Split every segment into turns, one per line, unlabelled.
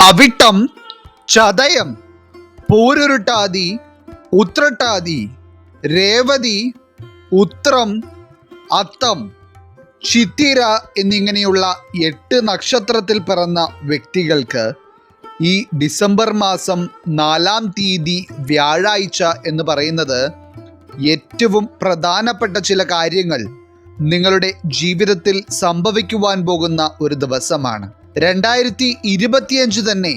അവിട്ടം ചതയം പൂരുരുട്ടാതി ഉത്രട്ടാതി രേവതി ഉത്രം അത്തം ചിത്തിര എന്നിങ്ങനെയുള്ള എട്ട് നക്ഷത്രത്തിൽ പിറന്ന വ്യക്തികൾക്ക് ഈ ഡിസംബർ മാസം നാലാം തീയതി വ്യാഴാഴ്ച എന്ന് പറയുന്നത് ഏറ്റവും പ്രധാനപ്പെട്ട ചില കാര്യങ്ങൾ നിങ്ങളുടെ ജീവിതത്തിൽ സംഭവിക്കുവാൻ പോകുന്ന ഒരു ദിവസമാണ്. രണ്ടായിരത്തി ഇരുപത്തിയഞ്ച് തന്നെ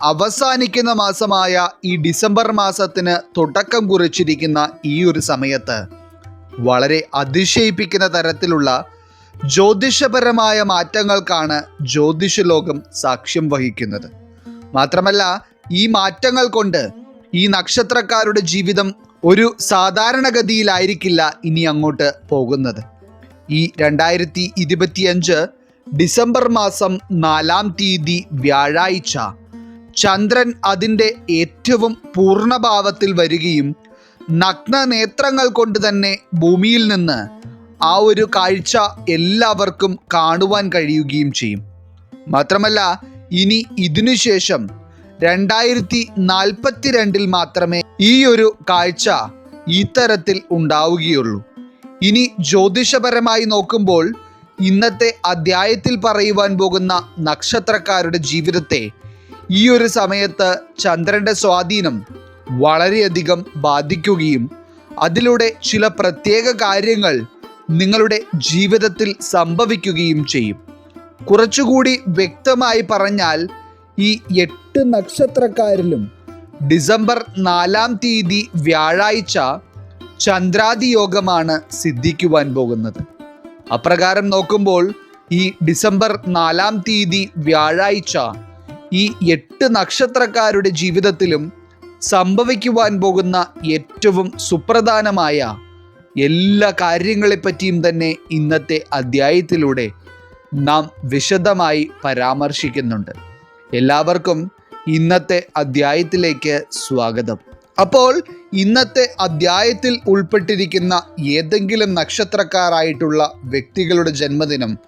അവസാനിക്കുന്ന മാസമായ ഈ ഡിസംബർ മാസത്തിന് തുടക്കം കുറിച്ചിരിക്കുന്ന ഈ ഒരു സമയത്ത് വളരെ അതിശയിപ്പിക്കുന്ന തരത്തിലുള്ള ജ്യോതിഷപരമായ മാറ്റങ്ങൾക്കാണ് ജ്യോതിഷ ലോകം സാക്ഷ്യം വഹിക്കുന്നത്. മാത്രമല്ല ഈ മാറ്റങ്ങൾ കൊണ്ട് ഈ നക്ഷത്രക്കാരുടെ ജീവിതം ഒരു സാധാരണഗതിയിലായിരിക്കില്ല ഇനി അങ്ങോട്ട് പോകുന്നത്. ഈ രണ്ടായിരത്തി ഇരുപത്തിയഞ്ച് ഡിസംബർ മാസം നാലാം തീയതി വ്യാഴാഴ്ച. ചന്ദ്രൻ അതിന്റെ ഏറ്റവും പൂർണഭാവത്തിൽ വരികയും നഗ്ന നേത്രങ്ങൾ കൊണ്ട് തന്നെ ഭൂമിയിൽ നിന്ന് ആ ഒരു കാഴ്ച എല്ലാവർക്കും കാണുവാൻ കഴിയുകയും ചെയ്യും. മാത്രമല്ല ഇനി ഇതിനുശേഷം രണ്ടായിരത്തി നാൽപ്പത്തിരണ്ടിൽ മാത്രമേ ഈ ഒരു കാഴ്ച ഇത്തരത്തിൽ തരത്തിൽ ഉണ്ടാവുകയുള്ളൂ. ഇനി ജ്യോതിഷപരമായി നോക്കുമ്പോൾ ഇന്നത്തെ അധ്യായത്തിൽ പറയുവാൻ പോകുന്ന നക്ഷത്രക്കാരുടെ ജീവിതത്തെ ഈ ഒരു സമയത്ത് ചന്ദ്രന്റെ സ്വാധീനം വളരെയധികം ബാധിക്കുകയും അതിലൂടെ ചില പ്രത്യേക കാര്യങ്ങൾ നിങ്ങളുടെ ജീവിതത്തിൽ സംഭവിക്കുകയും ചെയ്യും. കുറച്ചുകൂടി വ്യക്തമായി പറഞ്ഞാൽ ഈ എട്ട് നക്ഷത്രക്കാരിലും ഡിസംബർ നാലാം തീയതി വ്യാഴാഴ്ച ചന്ദ്രാതി യോഗമാണ് സിദ്ധിക്കുവാൻ പോകുന്നത്. അപ്രകാരം നോക്കുമ്പോൾ ഈ ഡിസംബർ നാലാം തീയതി വ്യാഴാഴ്ച ഈ എട്ട് നക്ഷത്രക്കാരുടെ ജീവിതത്തിലും സംഭവിക്കുവാൻ പോകുന്ന ഏറ്റവും സുപ്രധാനമായ എല്ലാ കാര്യങ്ങളെപ്പറ്റിയും തന്നെ ഇന്നത്തെ അധ്യായത്തിലൂടെ നാം വിശദമായി പരാമർശിക്കുന്നുണ്ട്. എല്ലാവർക്കും ഇന്നത്തെ അധ്യായത്തിലേക്ക് സ്വാഗതം. അപ്പോൾ ഇന്നത്തെ അധ്യായത്തിൽ ഉൾപ്പെട്ടിരിക്കുന്ന ഏതെങ്കിലും നക്ഷത്രക്കാരായിട്ടുള്ള വ്യക്തികളുടെ ജന്മദിനം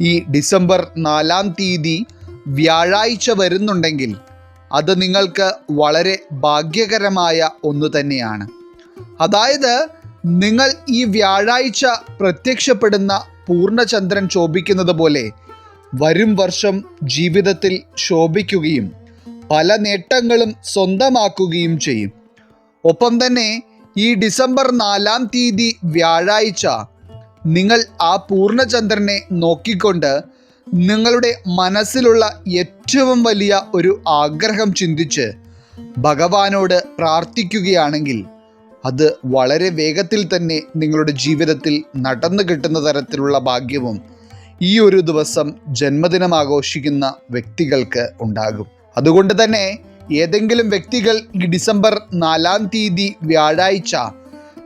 ഈ ഡിസംബർ നാലാം തീയതി വ്യാഴാഴ്ച വരുന്നുണ്ടെങ്കിൽ അത് നിങ്ങൾക്ക് വളരെ ഭാഗ്യകരമായ ഒന്ന് തന്നെയാണ്. അതായത് നിങ്ങൾ ഈ വ്യാഴാഴ്ച പ്രത്യക്ഷപ്പെടുന്ന പൂർണചന്ദ്രൻ ശോഭിക്കുന്നത് പോലെ വരും വർഷം ജീവിതത്തിൽ ശോഭിക്കുകയും പല നേട്ടങ്ങളും സ്വന്തമാക്കുകയും ചെയ്യും. ഒപ്പം തന്നെ ഈ ഡിസംബർ നാലാം തീയതി വ്യാഴാഴ്ച നിങ്ങൾ ആ പൂർണചന്ദ്രനെ നോക്കിക്കൊണ്ട് നിങ്ങളുടെ മനസ്സിലുള്ള ഏറ്റവും വലിയ ഒരു ആഗ്രഹം ചിന്തിച്ച് ഭഗവാനോട് പ്രാർത്ഥിക്കുകയാണെങ്കിൽ അത് വളരെ വേഗത്തിൽ തന്നെ നിങ്ങളുടെ ജീവിതത്തിൽ നടന്നു കിട്ടുന്ന തരത്തിലുള്ള ഭാഗ്യവും ഈ ഒരു ദിവസം ജന്മദിനം ആഘോഷിക്കുന്ന വ്യക്തികൾക്ക് ഉണ്ടാകും. അതുകൊണ്ട് തന്നെ ഏതെങ്കിലും വ്യക്തികൾ ഈ ഡിസംബർ നാലാം തീയതി വ്യാഴാഴ്ച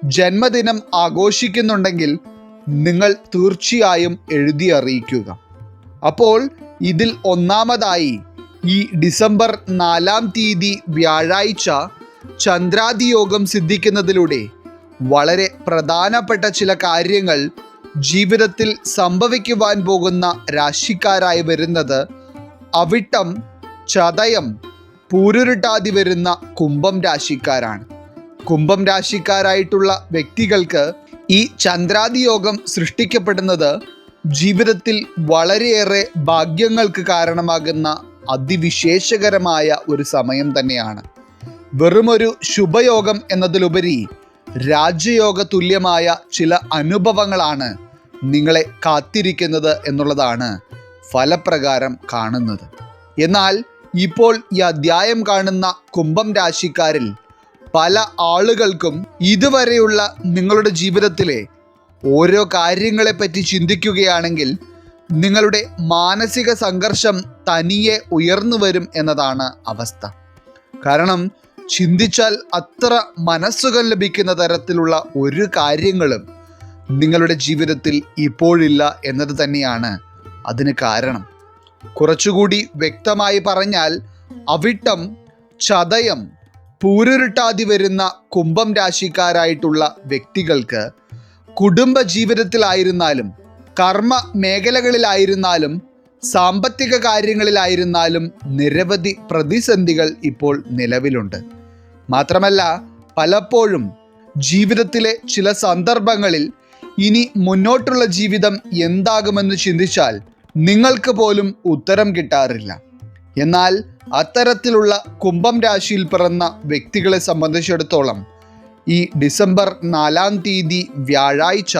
ജന്മദിനം ആഘോഷിക്കുന്നുണ്ടെങ്കിൽ നിങ്ങൾ തീർച്ചയായും എഴുതി അറിയിക്കുക. അപ്പോൾ ഇതിൽ ഒന്നാമതായി ഈ ഡിസംബർ നാലാം തീയതി വ്യാഴാഴ്ച ചന്ദ്രാതിയോഗം സിദ്ധിക്കുന്നതിലൂടെ വളരെ പ്രധാനപ്പെട്ട ചില കാര്യങ്ങൾ ജീവിതത്തിൽ സംഭവിക്കുവാൻ പോകുന്ന രാശിക്കാരായി വരുന്നത് അവിട്ടം ചതയം പൂരുരുട്ടാതി വരുന്ന കുംഭം രാശിക്കാരാണ്. കുംഭം രാശിക്കാരായിട്ടുള്ള വ്യക്തികൾക്ക് ഈ ചന്ദ്രാദി യോഗം സൃഷ്ടിക്കപ്പെടുന്നത് ജീവിതത്തിൽ വളരെയേറെ ഭാഗ്യങ്ങൾക്ക് കാരണമാകുന്ന അതിവിശേഷകരമായ ഒരു സമയം തന്നെയാണ്. വെറുമൊരു ശുഭയോഗം എന്നതിലുപരി രാജ്യയോഗ തുല്യമായ ചില അനുഭവങ്ങളാണ് നിങ്ങളെ കാത്തിരിക്കുന്നത് എന്നുള്ളതാണ് ഫലപ്രകാരം കാണുന്നത്. എന്നാൽ ഇപ്പോൾ ഈ അധ്യായം കാണുന്ന കുംഭം രാശിക്കാരിൽ പല ആളുകൾക്കും ഇതുവരെയുള്ള നിങ്ങളുടെ ജീവിതത്തിലെ ഓരോ കാര്യങ്ങളെപ്പറ്റി ചിന്തിക്കുകയാണെങ്കിൽ നിങ്ങളുടെ മാനസിക സംഘർഷം തനിയെ ഉയർന്നു വരും എന്നതാണ് അവസ്ഥ. കാരണം ചിന്തിച്ചാൽ അത്ര മനസ്സുകൾ ലഭിക്കുന്ന തരത്തിലുള്ള ഒരു കാര്യങ്ങളും നിങ്ങളുടെ ജീവിതത്തിൽ ഇപ്പോഴില്ല എന്നത് തന്നെയാണ് അതിന് കാരണം. കുറച്ചുകൂടി വ്യക്തമായി പറഞ്ഞാൽ അവിട്ടം ചതയം പൂരുരുട്ടാതി വരുന്ന കുംഭം രാശിക്കാരായിട്ടുള്ള വ്യക്തികൾക്ക് കുടുംബ ജീവിതത്തിലായിരുന്നാലും കർമ്മ മേഖലകളിലായിരുന്നാലും സാമ്പത്തിക കാര്യങ്ങളിലായിരുന്നാലും നിരവധി പ്രതിസന്ധികൾ ഇപ്പോൾ നിലവിലുണ്ട്. മാത്രമല്ല പലപ്പോഴും ജീവിതത്തിലെ ചില സന്ദർഭങ്ങളിൽ ഇനി മുന്നോട്ടുള്ള ജീവിതം എന്താകുമെന്ന് ചിന്തിച്ചാൽ നിങ്ങൾക്ക് പോലും ഉത്തരം കിട്ടാറില്ല. എന്നാൽ അത്തരത്തിലുള്ള കുംഭം രാശിയിൽ പിറന്ന വ്യക്തികളെ സംബന്ധിച്ചിടത്തോളം ഈ ഡിസംബർ നാലാം തീയതി വ്യാഴാഴ്ച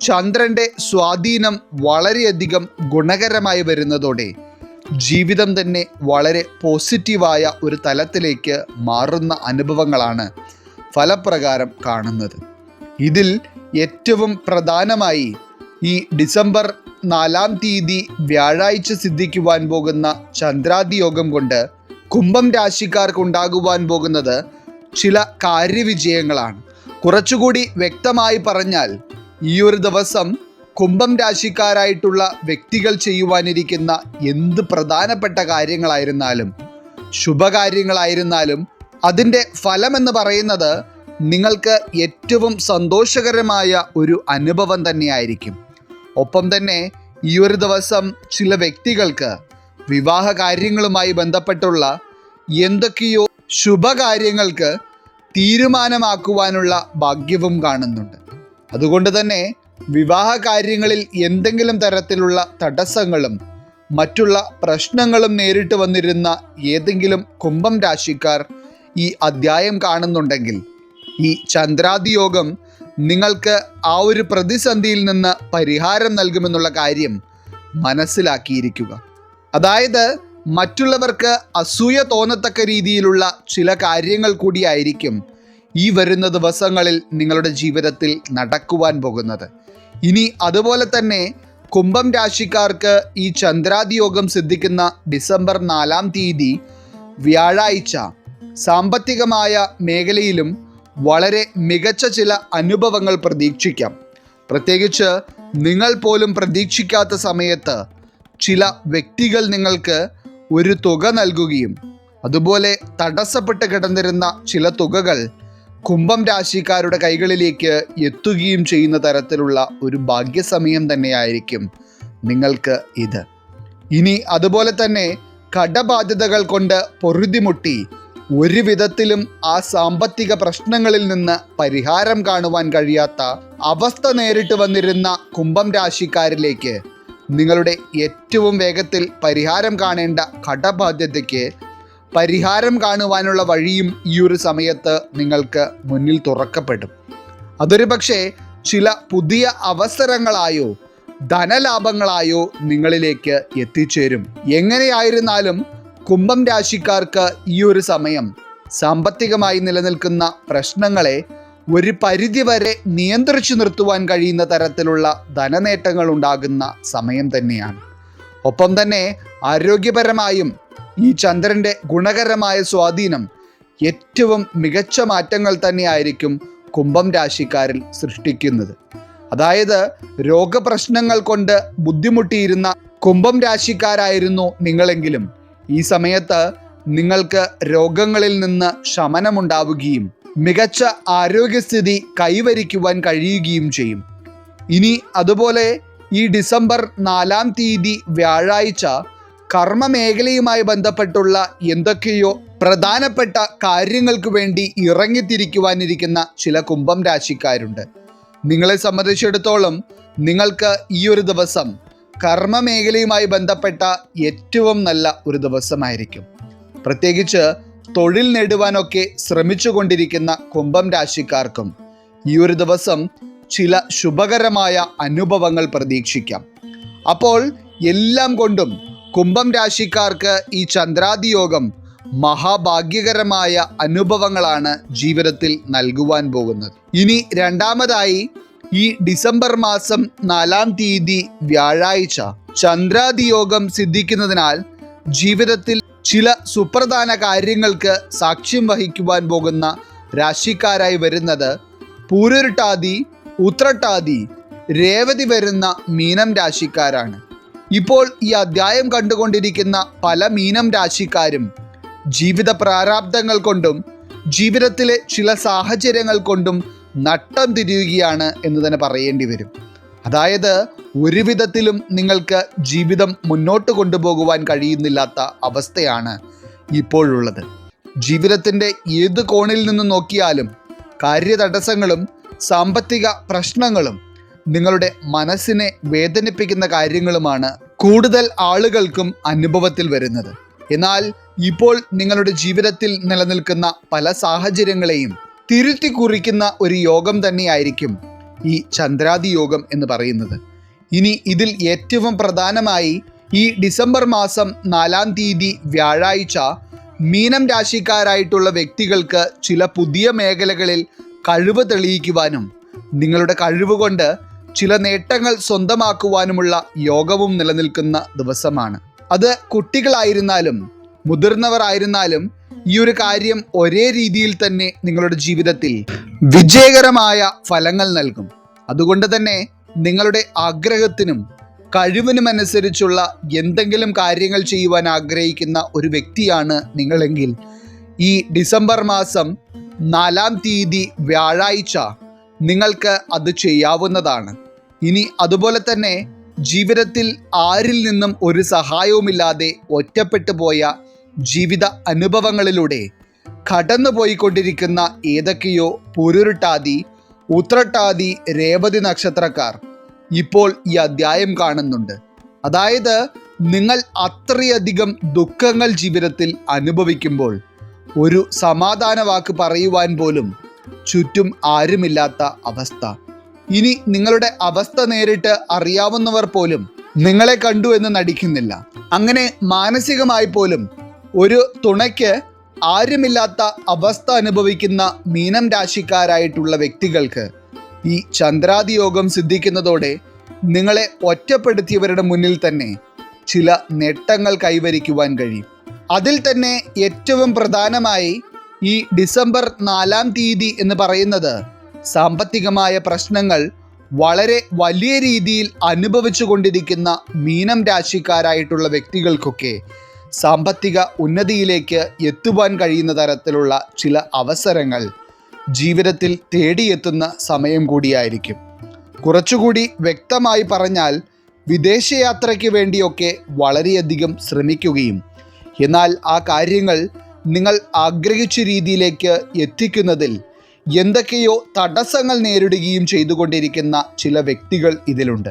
ചന്ദ്രന്റെ സ്വാധീനം വളരെയധികം ഗുണകരമായി വരുന്നതോടെ ജീവിതം തന്നെ വളരെ പോസിറ്റീവായ ഒരു തലത്തിലേക്ക് മാറുന്ന അനുഭവങ്ങളാണ് ഫലപ്രകാരം കാണുന്നത്. ഇതിൽ ഏറ്റവും പ്രധാനമായി ഈ ഡിസംബർ നാലാം തീയതി വ്യാഴാഴ്ച സിദ്ധിക്കുവാൻ പോകുന്ന ചന്ദ്രാതി യോഗം കൊണ്ട് കുംഭം രാശിക്കാർക്കുണ്ടാകുവാൻ പോകുന്നത് ചില കാര്യവിജയങ്ങളാണ്. കുറച്ചുകൂടി വ്യക്തമായി പറഞ്ഞാൽ ഈ ഒരു ദിവസം കുംഭം രാശിക്കാരായിട്ടുള്ള വ്യക്തികൾ ചെയ്യുവാനിരിക്കുന്ന എന്ത് പ്രധാനപ്പെട്ട കാര്യങ്ങളായിരുന്നാലും ശുഭകാര്യങ്ങളായിരുന്നാലും അതിന്റെ ഫലമെന്ന് പറയുന്നത് നിങ്ങൾക്ക് ഏറ്റവും സന്തോഷകരമായ ഒരു അനുഭവം തന്നെയായിരിക്കും. ഒപ്പം തന്നെ ഈ ഒരു ദിവസം ചില വ്യക്തികൾക്ക് വിവാഹ കാര്യങ്ങളുമായി ബന്ധപ്പെട്ടുള്ള എന്തൊക്കെയോ ശുഭകാര്യങ്ങൾക്ക് തീരുമാനമാക്കുവാനുള്ള ഭാഗ്യവും കാണുന്നുണ്ട്. അതുകൊണ്ട് തന്നെ വിവാഹ കാര്യങ്ങളിൽ എന്തെങ്കിലും തരത്തിലുള്ള തടസ്സങ്ങളും മറ്റുള്ള പ്രശ്നങ്ങളും നേരിട്ട് വന്നിരുന്ന ഏതെങ്കിലും കുംഭം രാശിക്കാർ ഈ അധ്യായം കാണുന്നുണ്ടെങ്കിൽ ഈ ചന്ദ്രാതിയോഗം നിങ്ങൾക്ക് ആ ഒരു പ്രതിസന്ധിയിൽ നിന്ന് പരിഹാരം നൽകുമെന്നുള്ള കാര്യം മനസ്സിലാക്കിയിരിക്കുക. അതായത് മറ്റുള്ളവർക്ക് അസൂയ തോന്നത്തക്ക രീതിയിലുള്ള ചില കാര്യങ്ങൾ കൂടിയായിരിക്കും ഈ വരുന്ന ദിവസങ്ങളിൽ നിങ്ങളുടെ ജീവിതത്തിൽ നടക്കുവാൻ പോകുന്നത്. ഇനി അതുപോലെ തന്നെ കുംഭം രാശിക്കാർക്ക് ഈ ചന്ദ്രാതിയോഗം സിദ്ധിക്കുന്ന ഡിസംബർ നാലാം തീയതി വ്യാഴാഴ്ച സാമ്പത്തികമായ മേഖലയിലും വളരെ മികച്ച ചില അനുഭവങ്ങൾ പ്രതീക്ഷിക്കാം. പ്രത്യേകിച്ച് നിങ്ങൾ പോലും പ്രതീക്ഷിക്കാത്ത സമയത്ത് ചില വ്യക്തികൾ നിങ്ങൾക്ക് ഒരു തുക നൽകുകയും അതുപോലെ തടസ്സപ്പെട്ട് കിടന്നിരുന്ന ചില തുകകൾ കുംഭം രാശിക്കാരുടെ കൈകളിലേക്ക് എത്തുകയും ചെയ്യുന്ന തരത്തിലുള്ള ഒരു ഭാഗ്യസമയം തന്നെയായിരിക്കും നിങ്ങൾക്ക് ഇത്. ഇനി അതുപോലെ തന്നെ കടബാധ്യതകൾ കൊണ്ട് പൊറുതിമുട്ടി ഒരു വിധത്തിലും ആ സാമ്പത്തിക പ്രശ്നങ്ങളിൽ നിന്ന് പരിഹാരം കാണുവാൻ കഴിയാത്ത അവസ്ഥ നേരിട്ട് വന്നിരുന്ന കുംഭം രാശിക്കാരിലേക്ക് നിങ്ങളുടെ ഏറ്റവും വേഗത്തിൽ പരിഹാരം കാണേണ്ട കടബാധ്യതയ്ക്ക് പരിഹാരം കാണുവാനുള്ള വഴിയും ഈ ഒരു സമയത്ത് നിങ്ങൾക്ക് മുന്നിൽ തുറക്കപ്പെടും. അതൊരു പക്ഷേ ചില പുതിയ അവസരങ്ങളായോ ധനലാഭങ്ങളായോ നിങ്ങളിലേക്ക് എത്തിച്ചേരും. എങ്ങനെയായിരുന്നാലും കുംഭം രാശിക്കാർക്ക് ഈ ഒരു സമയം സാമ്പത്തികമായി നിലനിൽക്കുന്ന പ്രശ്നങ്ങളെ ഒരു പരിധിവരെ നിയന്ത്രിച്ചു നിർത്തുവാൻ കഴിയുന്ന തരത്തിലുള്ള ധനനേട്ടങ്ങൾ ഉണ്ടാകുന്ന സമയം തന്നെയാണ്. ഒപ്പം തന്നെ ആരോഗ്യപരമായും ഈ ചന്ദ്രന്റെ ഗുണകരമായ സ്വാധീനം ഏറ്റവും മികച്ച മാറ്റങ്ങൾ തന്നെയായിരിക്കും കുംഭം രാശിക്കാരിൽ സൃഷ്ടിക്കുന്നത്. അതായത് രോഗപ്രശ്നങ്ങൾ കൊണ്ട് ബുദ്ധിമുട്ടിയിരുന്ന കുംഭം രാശിക്കാരായിരുന്നു നിങ്ങളെങ്കിലും. ഈ സമയത്ത് നിങ്ങൾക്ക് രോഗങ്ങളിൽ നിന്ന് ശമനമുണ്ടാവുകയും മികച്ച ആരോഗ്യസ്ഥിതി കൈവരിക്കുവാൻ കഴിയുകയും ചെയ്യും. ഇനി അതുപോലെ ഈ ഡിസംബർ നാലാം തീയതി വ്യാഴാഴ്ച കർമ്മമേഖലയുമായി ബന്ധപ്പെട്ടുള്ള എന്തൊക്കെയോ പ്രധാനപ്പെട്ട കാര്യങ്ങൾക്ക് വേണ്ടി ഇറങ്ങിത്തിരിക്കുവാനിരിക്കുന്ന ചില കുംഭം രാശിക്കാരുണ്ട്. നിങ്ങളെ സംബന്ധിച്ചിടത്തോളം നിങ്ങൾക്ക് ഈ ഒരു ദിവസം കർമ്മ മേഖലയുമായി ബന്ധപ്പെട്ട ഏറ്റവും നല്ല ഒരു ദിവസമായിരിക്കും. പ്രത്യേകിച്ച് തൊഴിൽ നേടുവാനൊക്കെ ശ്രമിച്ചുകൊണ്ടിരിക്കുന്ന കുംഭം രാശിക്കാർക്കും ഈ ഒരു ദിവസം ചില ശുഭകരമായ അനുഭവങ്ങൾ പ്രതീക്ഷിക്കാം. അപ്പോൾ എല്ലാം കൊണ്ടും കുംഭം രാശിക്കാർക്ക് ഈ ചന്ദ്രാതിയോഗം മഹാഭാഗ്യകരമായ അനുഭവങ്ങളാണ് ജീവിതത്തിൽ നൽകുവാൻ പോകുന്നത്. ഇനി രണ്ടാമതായി ഈ ഡിസംബർ മാസം നാലാം തീയതി വ്യാഴാഴ്ച ചന്ദ്രാതിയോഗം സിദ്ധിക്കുന്നതിനാൽ ജീവിതത്തിൽ ചില സുപ്രധാന കാര്യങ്ങൾക്ക് സാക്ഷ്യം വഹിക്കുവാൻ പോകുന്ന രാശിക്കാരായി വരുന്നത് പൂരുരുട്ടാതി ഉത്രട്ടാതി രേവതി വരുന്ന മീനം രാശിക്കാരാണ്. ഇപ്പോൾ ഈ അധ്യായം കണ്ടുകൊണ്ടിരിക്കുന്ന പല മീനം രാശിക്കാരും ജീവിത പ്രാരാബ്ദങ്ങൾ കൊണ്ടും ജീവിതത്തിലെ ചില സാഹചര്യങ്ങൾ കൊണ്ടും നട്ടം തിരിയുകയാണ് എന്ന് തന്നെ പറയേണ്ടി വരും. അതായത് ഒരു വിധത്തിലും നിങ്ങൾക്ക് ജീവിതം മുന്നോട്ട് കൊണ്ടുപോകുവാൻ കഴിയുന്നില്ലാത്ത അവസ്ഥയാണ് ഇപ്പോഴുള്ളത്. ജീവിതത്തിന്റെ ഏത് കോണിൽ നിന്ന് നോക്കിയാലും കാര്യതടസ്സങ്ങളും സാമ്പത്തിക പ്രശ്നങ്ങളും നിങ്ങളുടെ മനസ്സിനെ വേദനിപ്പിക്കുന്ന കാര്യങ്ങളുമാണ് കൂടുതൽ ആളുകൾക്കും അനുഭവത്തിൽ വരുന്നത്. എന്നാൽ ഇപ്പോൾ നിങ്ങളുടെ ജീവിതത്തിൽ നിലനിൽക്കുന്ന പല സാഹചര്യങ്ങളെയും തിരുത്തി കുറിക്കുന്ന ഒരു യോഗം തന്നെയായിരിക്കും ഈ ചന്ദ്രാതി യോഗം എന്ന് പറയുന്നത്. ഇനി ഇതിൽ ഏറ്റവും പ്രധാനമായി ഈ ഡിസംബർ മാസം നാലാം തീയതി വ്യാഴാഴ്ച മീനം രാശിക്കാരായിട്ടുള്ള വ്യക്തികൾക്ക് ചില പുതിയ മേഖലകളിൽ കഴിവ് തെളിയിക്കുവാനും നിങ്ങളുടെ കഴിവ് കൊണ്ട് ചില നേട്ടങ്ങൾ സ്വന്തമാക്കുവാനുമുള്ള യോഗവും നിലനിൽക്കുന്ന ദിവസമാണ്. അത് കുട്ടികളായിരുന്നാലും മുതിർന്നവരായിരുന്നാലും ഈ ഒരു കാര്യം ഒരേ രീതിയിൽ തന്നെ നിങ്ങളുടെ ജീവിതത്തിൽ വിജയകരമായ ഫലങ്ങൾ നൽകും. അതുകൊണ്ട് തന്നെ നിങ്ങളുടെ ആഗ്രഹത്തിനും കഴിവിനുമനുസരിച്ചുള്ള എന്തെങ്കിലും കാര്യങ്ങൾ ചെയ്യുവാൻ ആഗ്രഹിക്കുന്ന ഒരു വ്യക്തിയാണ് നിങ്ങളെങ്കിൽ ഈ ഡിസംബർ മാസം നാലാം തീയതി വ്യാഴാഴ്ച നിങ്ങൾക്ക് അത് ചെയ്യാവുന്നതാണ്. ഇനി അതുപോലെ തന്നെ ജീവിതത്തിൽ ആരിൽ നിന്നും ഒരു സഹായവുമില്ലാതെ ഒറ്റപ്പെട്ടു പോയ ജീവിത അനുഭവങ്ങളിലൂടെ കടന്നുപോയിക്കൊണ്ടിരിക്കുന്ന ഏതൊക്കെയോ പുരുരുട്ടാതി ഉത്രട്ടാതി രേവതി നക്ഷത്രക്കാർ ഇപ്പോൾ ഈ അധ്യായം കാണുന്നുണ്ട്. അതായത് നിങ്ങൾ അത്രയധികം ദുഃഖങ്ങൾ ജീവിതത്തിൽ അനുഭവിക്കുമ്പോൾ ഒരു സമാധാന വാക്ക് പറയുവാൻ പോലും ചുറ്റും ആരുമില്ലാത്ത അവസ്ഥ. ഇനി നിങ്ങളുടെ അവസ്ഥ നേരിട്ട് അറിയാവുന്നവർ പോലും നിങ്ങളെ കണ്ടു എന്ന് നടിക്കുന്നില്ല. അങ്ങനെ മാനസികമായി പോലും ഒരു തുണയ്ക്ക് ആരുമില്ലാത്ത അവസ്ഥ അനുഭവിക്കുന്ന മീനം രാശിക്കാരായിട്ടുള്ള വ്യക്തികൾക്ക് ഈ ചന്ദ്രാതിയോഗം സിദ്ധിക്കുന്നതോടെ നിങ്ങളെ ഒറ്റപ്പെടുത്തിയവരുടെ മുന്നിൽ തന്നെ ചില നേട്ടങ്ങൾ കൈവരിക്കുവാൻ കഴിയും. അതിൽ തന്നെ ഏറ്റവും പ്രധാനമായി ഈ ഡിസംബർ നാലാം തീയതി എന്ന് പറയുന്നത് സാമ്പത്തികമായ പ്രശ്നങ്ങൾ വളരെ വലിയ രീതിയിൽ അനുഭവിച്ചു കൊണ്ടിരിക്കുന്ന മീനം രാശിക്കാരായിട്ടുള്ള വ്യക്തികൾക്കൊക്കെ സാമ്പത്തിക ഉന്നതിയിലേക്ക് എത്തുവാൻ കഴിയുന്ന തരത്തിലുള്ള ചില അവസരങ്ങൾ ജീവിതത്തിൽ തേടിയെത്തുന്ന സമയം കൂടിയായിരിക്കും. കുറച്ചുകൂടി വ്യക്തമായി പറഞ്ഞാൽ വിദേശയാത്രയ്ക്ക് വേണ്ടിയൊക്കെ വളരെയധികം ശ്രമിക്കുകയും എന്നാൽ ആ കാര്യങ്ങൾ നിങ്ങൾ ആഗ്രഹിച്ച രീതിയിലേക്ക് എത്തിക്കുന്നതിൽ എന്തൊക്കെയോ തടസ്സങ്ങൾ നേരിടുകയും ചെയ്തുകൊണ്ടിരിക്കുന്ന ചില വ്യക്തികൾ ഇതിലുണ്ട്.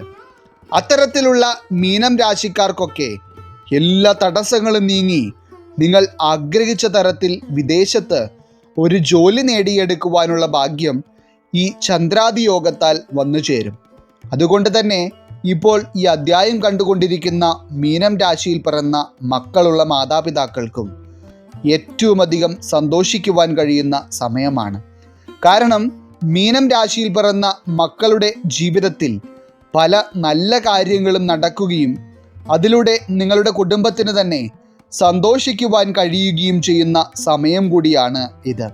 അത്തരത്തിലുള്ള മീനം രാശിക്കാർക്കൊക്കെ എല്ലാ തടസ്സങ്ങളും നീങ്ങി. നിങ്ങൾ ആഗ്രഹിച്ച തരത്തിൽ വിദേശത്ത് ഒരു ജോലി നേടിയെടുക്കുവാനുള്ള ഭാഗ്യം ഈ ചന്ദ്രാതി യോഗത്താൽ വന്നു ചേരും. അതുകൊണ്ട് തന്നെ ഇപ്പോൾ ഈ അധ്യായം കണ്ടുകൊണ്ടിരിക്കുന്ന മീനം രാശിയിൽ പിറന്ന മക്കളുള്ള മാതാപിതാക്കൾക്കും ഏറ്റവും അധികം സന്തോഷിക്കുവാൻ കഴിയുന്ന സമയമാണ്. കാരണം മീനം രാശിയിൽ പിറന്ന മക്കളുടെ ജീവിതത്തിൽ പല നല്ല കാര്യങ്ങളും നടക്കുകയും അതിലൂടെ നിങ്ങളുടെ കുടുംബത്തിന് തന്നെ സന്തോഷിക്കുവാൻ കഴിയുകയും ചെയ്യുന്ന സമയം കൂടിയാണ് ഇത്.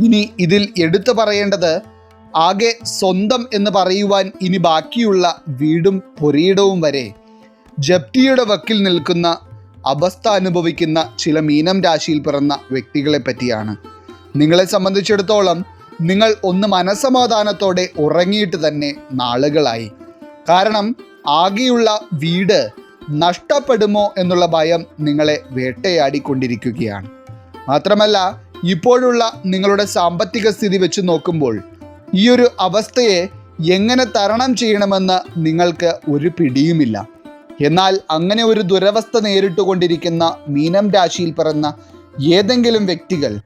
ഇനി ഇതിൽ എടുത്തു പറയേണ്ടത് ആകെ സ്വന്തം എന്ന് പറയുവാൻ ഇനി ബാക്കിയുള്ള വീടും പൊരിയിടവും വരെ ജപ്തിയുടെ വക്കിൽ നിൽക്കുന്ന അവസ്ഥ അനുഭവിക്കുന്ന ചില മീനം രാശിയിൽ പിറന്ന വ്യക്തികളെ പറ്റിയാണ്. നിങ്ങളെ സംബന്ധിച്ചിടത്തോളം നിങ്ങൾ ഒന്ന് മനസമാധാനത്തോടെ ഉറങ്ങിയിട്ട് തന്നെ നാളുകളായി. കാരണം ആകെയുള്ള വീട് നഷ്ടപ്പെടുമോ എന്നുള്ള ഭയം നിങ്ങളെ വേട്ടയാടിക്കൊണ്ടിരിക്കുകയാണ്. മാത്രമല്ല ഇപ്പോഴുള്ള നിങ്ങളുടെ സാമ്പത്തിക സ്ഥിതി വെച്ച് നോക്കുമ്പോൾ ഈ ഒരു അവസ്ഥയെ എങ്ങനെ തരണം ചെയ്യണമെന്ന് നിങ്ങൾക്ക് ഒരു പിടിയുമില്ല. എന്നാൽ അങ്ങനെ ഒരു ദുരവസ്ഥ നേരിട്ടുകൊണ്ടിരിക്കുന്ന മീനം രാശിയിൽ പിറന്ന ഏതെങ്കിലും വ്യക്തികൾ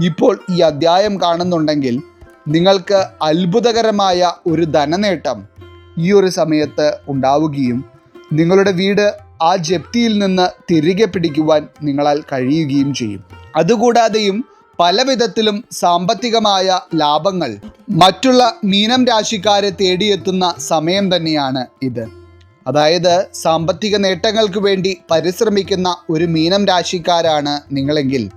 ഇപ്പോൾ ഈ അധ്യായം കാണുന്നുണ്ടെങ്കിൽ നിങ്ങൾക്ക് അത്ഭുതകരമായ ഒരു ധനനേട്ടം ഈ ഒരു സമയത്ത് ഉണ്ടാവുകയും നിങ്ങളുടെ വീട് ആ ജപ്തിയിൽ നിന്ന് തിരികെ പിടിക്കുവാൻ നിങ്ങളാൽ കഴിയുകയും ചെയ്യും. അതുകൂടാതെയും പല വിധത്തിലും സാമ്പത്തികമായ ലാഭങ്ങൾ മറ്റുള്ള മീനം രാശിക്കാരെ തേടിയെത്തുന്ന സമയം തന്നെയാണ് ഇത്. അതായത് സാമ്പത്തിക നേട്ടങ്ങൾക്ക് വേണ്ടി പരിശ്രമിക്കുന്ന ഒരു മീനം രാശിക്കാരാണ് നിങ്ങളെങ്കിൽ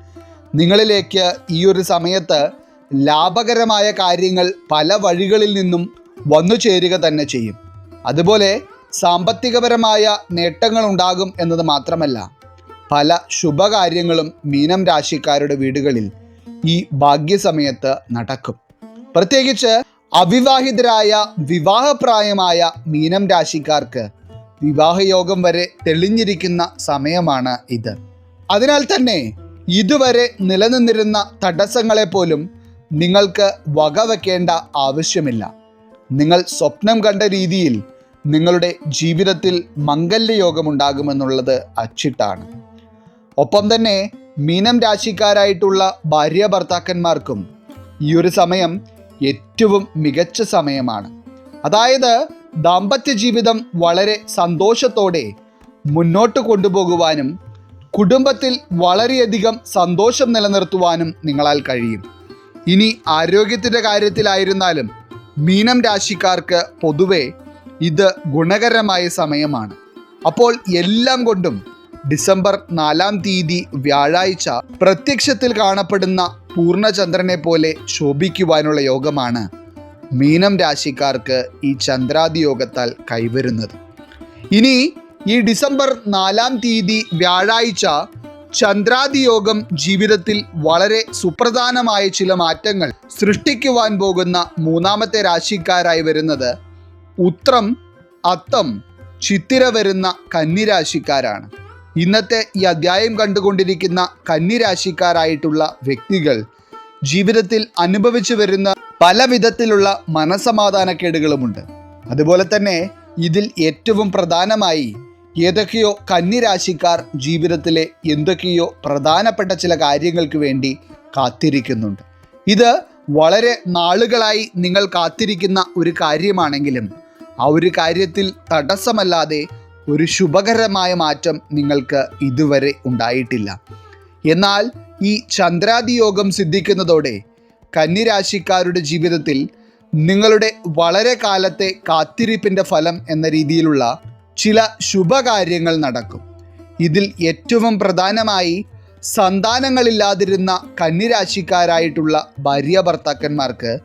നിങ്ങളിലേക്ക് ഈ ഒരു സമയത്ത് ലാഭകരമായ കാര്യങ്ങൾ പല വഴികളിൽ നിന്നും വന്നു ചേരുക തന്നെ ചെയ്യും. അതുപോലെ സാമ്പത്തികപരമായ നേട്ടങ്ങളുണ്ടാകും എന്നത് മാത്രമല്ല പല ശുഭകാര്യങ്ങളും മീനം രാശിക്കാരുടെ വീടുകളിൽ ഈ ഭാഗ്യസമയത്ത് നടക്കും. പ്രത്യേകിച്ച് അവിവാഹിതരായ വിവാഹപ്രായമായ മീനം രാശിക്കാർക്ക് വിവാഹയോഗം വരെ തെളിഞ്ഞിരിക്കുന്ന സമയമാണ് ഇത്. അതിനാൽ തന്നെ ഇതുവരെ നിലനിന്നിരുന്ന തടസ്സങ്ങളെ പോലും നിങ്ങൾക്ക് വകവെക്കേണ്ട ആവശ്യമില്ല. നിങ്ങൾ സ്വപ്നം കണ്ട രീതിയിൽ നിങ്ങളുടെ ജീവിതത്തിൽ മംഗല്യയോഗമുണ്ടാകുമെന്നുള്ളത് അച്ചിട്ടാണ്. ഒപ്പം തന്നെ മീനം രാശിക്കാരായിട്ടുള്ള ഭാര്യ ഭർത്താക്കന്മാർക്കും ഈ ഒരു സമയം ഏറ്റവും മികച്ച സമയമാണ്. അതായത് ദാമ്പത്യ ജീവിതം വളരെ സന്തോഷത്തോടെ മുന്നോട്ട് കൊണ്ടുപോകുവാനും കുടുംബത്തിൽ വളരെയധികം സന്തോഷം നിലനിർത്തുവാനും നിങ്ങളാൽ കഴിയും. ഇനി ആരോഗ്യത്തിന്റെ കാര്യത്തിലായിരുന്നാലും മീനം രാശിക്കാർക്ക് പൊതുവെ ഇത് ഗുണകരമായ സമയമാണ്. അപ്പോൾ എല്ലാം കൊണ്ടും ഡിസംബർ നാലാം തീയതി വ്യാഴാഴ്ച പ്രത്യക്ഷത്തിൽ കാണപ്പെടുന്ന പൂർണചന്ദ്രനെ പോലെ ശോഭിക്കുവാനുള്ള യോഗമാണ് മീനം രാശിക്കാർക്ക് ഈ ചന്ദ്രാദി യോഗത്താൽ കൈവരുന്നത്. ഇനി ഈ ഡിസംബർ നാലാം തീയതി വ്യാഴാഴ്ച ചന്ദ്രാദി യോഗം ജീവിതത്തിൽ വളരെ സുപ്രധാനമായ ചില മാറ്റങ്ങൾ സൃഷ്ടിക്കുവാൻ പോകുന്ന മൂന്നാമത്തെ രാശിക്കാരായി വരുന്നത് ഉത്രം അത്തം ചിത്തിര വരുന്ന കന്നിരാശിക്കാരാണ്. ഇന്നത്തെ ഈ അധ്യായം കണ്ടുകൊണ്ടിരിക്കുന്ന കന്നിരാശിക്കാരായിട്ടുള്ള വ്യക്തികൾ ജീവിതത്തിൽ അനുഭവിച്ചു വരുന്ന പല വിധത്തിലുള്ള മനസമാധാനക്കേടുകളുമുണ്ട്. അതുപോലെ തന്നെ ഇതിൽ ഏറ്റവും പ്രധാനമായി ഏതൊക്കെയോ കന്നിരാശിക്കാർ ജീവിതത്തിലെ എന്തൊക്കെയോ പ്രധാനപ്പെട്ട ചില കാര്യങ്ങൾക്ക് വേണ്ടി കാത്തിരിക്കുന്നുണ്ട്. ഇത് വളരെ നാളുകളായി നിങ്ങൾ കാത്തിരിക്കുന്ന ഒരു കാര്യമാണെങ്കിലും ആ ഒരു കാര്യത്തിൽ തടസ്സമല്ലാതെ ഒരു ശുഭകരമായ മാറ്റം നിങ്ങൾക്ക് ഇതുവരെ ഉണ്ടായിട്ടില്ല. എന്നാൽ ഈ ചന്ദ്രാദി യോഗം സിദ്ധിക്കുന്നതോടെ കന്നിരാശിക്കാരുടെ ജീവിതത്തിൽ നിങ്ങളുടെ വളരെ കാലത്തെ കാത്തിരിപ്പിന്റെ ഫലം എന്ന രീതിയിലുള്ള ചില ശുഭകാര്യങ്ങൾ നടക്കും. ഇതിൽ ഏറ്റവും പ്രധാനമായി സന്താനങ്ങളില്ലാതിരുന്ന കന്നിരാശിക്കാരായിട്ടുള്ള ഭാര്യ ഭർത്താക്കന്മാർക്ക്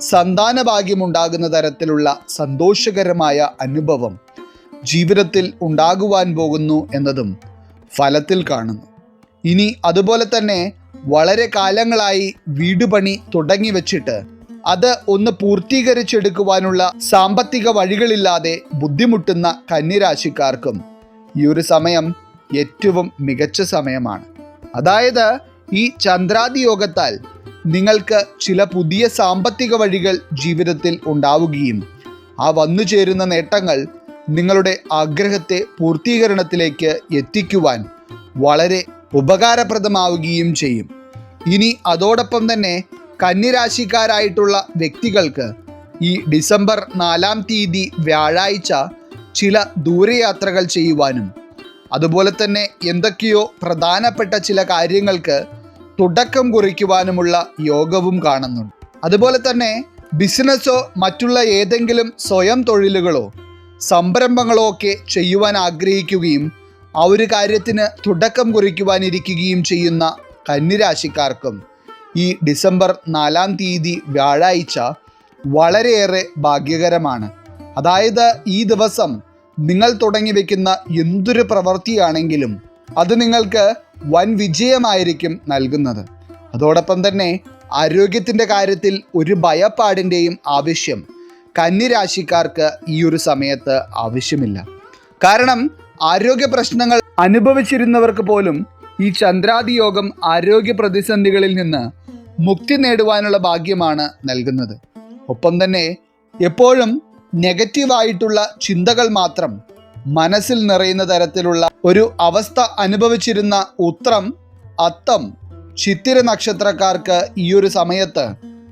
സന്താന ഭാഗ്യമുണ്ടാകുന്ന തരത്തിലുള്ള സന്തോഷകരമായ അനുഭവം ജീവിതത്തിൽ ഉണ്ടാകുവാൻ പോകുന്നു എന്നതും ഫലത്തിൽ കാണുന്നു. ഇനി അതുപോലെ തന്നെ വളരെ കാലങ്ങളായി വീട് പണി തുടങ്ങി വെച്ചിട്ട് അത് ഒന്ന് പൂർത്തീകരിച്ചെടുക്കുവാനുള്ള സാമ്പത്തിക വഴികളില്ലാതെ ബുദ്ധിമുട്ടുന്ന കന്നിരാശിക്കാർക്കും ഈ ഒരു സമയം ഏറ്റവും മികച്ച സമയമാണ്. അതായത് ഈ ചന്ദ്രാദി യോഗത്താൽ നിങ്ങൾക്ക് ചില പുതിയ സാമ്പത്തിക വഴികൾ ജീവിതത്തിൽ ഉണ്ടാവുകയും ആ വന്നു ചേരുന്ന നേട്ടങ്ങൾ നിങ്ങളുടെ ആഗ്രഹത്തെ പൂർത്തീകരണത്തിലേക്ക് എത്തിക്കുവാൻ വളരെ ഉപകാരപ്രദമാവുകയും ചെയ്യും. ഇനി അതോടൊപ്പം തന്നെ കന്നിരാശിക്കാരായിട്ടുള്ള വ്യക്തികൾക്ക് ഈ ഡിസംബർ നാലാം തീയതി വ്യാഴാഴ്ച ചില ദൂരയാത്രകൾ ചെയ്യുവാനും അതുപോലെ തന്നെ എന്തൊക്കെയോ പ്രധാനപ്പെട്ട ചില കാര്യങ്ങൾക്ക് തുടക്കം കുറിക്കുവാനുമുള്ള യോഗവും കാണുന്നുണ്ട്. അതുപോലെ തന്നെ ബിസിനസ്സോ മറ്റുള്ള ഏതെങ്കിലും സ്വയം തൊഴിലുകളോ സംരംഭങ്ങളോ ഒക്കെ ചെയ്യുവാൻ ആഗ്രഹിക്കുകയും ആ ഒരു കാര്യത്തിന് തുടക്കം കുറിക്കുവാനിരിക്കുകയും ചെയ്യുന്ന കന്നിരാശിക്കാർക്കും ഈ ഡിസംബർ നാലാം തീയതി വ്യാഴാഴ്ച വളരെയേറെ ഭാഗ്യകരമാണ്. അതായത് ഈ ദിവസം നിങ്ങൾ തുടങ്ങി വെക്കുന്ന എന്തൊരു പ്രവൃത്തിയാണെങ്കിലും അത് നിങ്ങൾക്ക് വൻ വിജയമായിരിക്കും നൽകുന്നത്. അതോടൊപ്പം തന്നെ ആരോഗ്യത്തിന്റെ കാര്യത്തിൽ ഒരു ഭയപ്പാടിന്റെയും ആവശ്യം കന്നിരാശിക്കാർക്ക് ഈ ഒരു സമയത്ത് ആവശ്യമില്ല. കാരണം ആരോഗ്യ പ്രശ്നങ്ങൾ അനുഭവിച്ചിരുന്നവർക്ക് പോലും ഈ ചന്ദ്രാതി യോഗം ആരോഗ്യ പ്രതിസന്ധികളിൽ നിന്ന് മുക്തി നേടുവാനുള്ള ഭാഗ്യമാണ് നൽകുന്നത്. ഒപ്പം തന്നെ എപ്പോഴും നെഗറ്റീവായിട്ടുള്ള ചിന്തകൾ മാത്രം മനസ്സിൽ നിറയുന്ന തരത്തിലുള്ള ഒരു അവസ്ഥ അനുഭവിച്ചിരുന്ന ഉത്രം അത്തം ചിത്തിര നക്ഷത്രക്കാർക്ക് ഈ ഒരു സമയത്ത്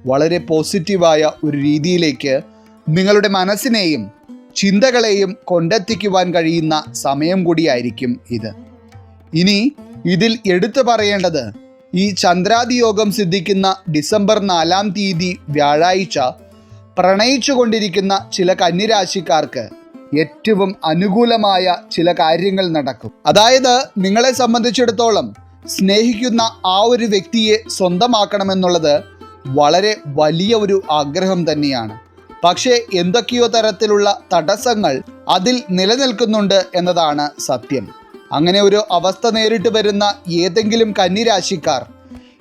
വളരെ പോസിറ്റീവായ ഒരു രീതിയിലേക്ക് നിങ്ങളുടെ മനസ്സിനെയും ചിന്തകളെയും കൊണ്ടെത്തിക്കുവാൻ കഴിയുന്ന സമയം കൂടിയായിരിക്കും ഇത്. ഇനി ഇതിൽ എടുത്തു പറയേണ്ടത് ഈ ചന്ദ്രാദി യോഗം സിദ്ധിക്കുന്ന ഡിസംബർ നാലാം തീയതി വ്യാഴാഴ്ച പ്രണയിച്ചു കൊണ്ടിരിക്കുന്ന ചില കന്നിരാശിക്കാർക്ക് ഏറ്റവും അനുകൂലമായ ചില കാര്യങ്ങൾ നടക്കും. അതായത് നിങ്ങളെ സംബന്ധിച്ചിടത്തോളം സ്നേഹിക്കുന്ന ആ ഒരു വ്യക്തിയെ സ്വന്തമാക്കണമെന്നുള്ളത് വളരെ വലിയ ഒരു ആഗ്രഹം തന്നെയാണ്. പക്ഷേ എന്തൊക്കെയോ തരത്തിലുള്ള തടസ്സങ്ങൾ അതിൽ നിലനിൽക്കുന്നുണ്ട് എന്നതാണ് സത്യം. അങ്ങനെ ഒരു അവസ്ഥ നേരിട്ട് വരുന്ന ഏതെങ്കിലും കന്നിരാശിക്കാർ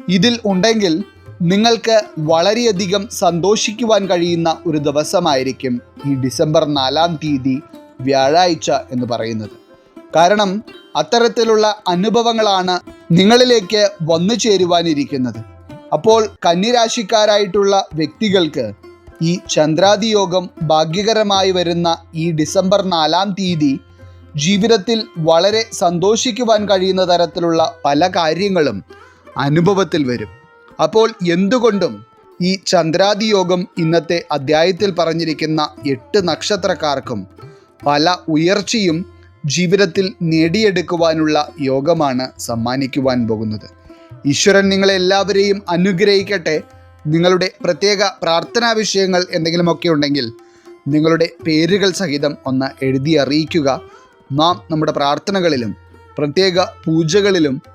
ഇതിൽ ഉണ്ടെങ്കിൽ നിങ്ങൾക്ക് വളരെയധികം സന്തോഷിക്കുവാൻ കഴിയുന്ന ഒരു ദിവസമായിരിക്കും ഈ ഡിസംബർ നാലാം തീയതി വ്യാഴാഴ്ച എന്ന് പറയുന്നത്. കാരണം അത്തരത്തിലുള്ള അനുഭവങ്ങളാണ് നിങ്ങളിലേക്ക് വന്നു ചേരുവാനിരിക്കുന്നത്. അപ്പോൾ കന്നിരാശിക്കാരായിട്ടുള്ള വ്യക്തികൾക്ക് ഈ ചന്ദ്രാതി യോഗം ഭാഗ്യകരമായി വരുന്ന ഈ ഡിസംബർ നാലാം തീയതി ജീവിതത്തിൽ വളരെ സന്തോഷിക്കുവാൻ കഴിയുന്ന തരത്തിലുള്ള പല കാര്യങ്ങളും അനുഭവത്തിൽ വരും. അപ്പോൾ എന്തുകൊണ്ടും ഈ ചന്ദ്രാതിയോഗം ഇന്നത്തെ അദ്ധ്യായത്തിൽ പറഞ്ഞിരിക്കുന്ന എട്ട് നക്ഷത്രക്കാർക്കും പല ഉയർച്ചയും ജീവിതത്തിൽ നേടിയെടുക്കുവാനുള്ള യോഗമാണ് സമ്മാനിക്കുവാൻ പോകുന്നത്. ഈശ്വരൻ നിങ്ങളെല്ലാവരെയും അനുഗ്രഹിക്കട്ടെ. നിങ്ങളുടെ പ്രത്യേക പ്രാർത്ഥനാ വിഷയങ്ങൾ എന്തെങ്കിലുമൊക്കെ ഉണ്ടെങ്കിൽ നിങ്ങളുടെ പേരുകൾ സഹിതം ഒന്ന് എഴുതി അറിയിക്കുക. നാം നമ്മുടെ പ്രാർത്ഥനകളിലും പ്രത്യേക പൂജകളിലും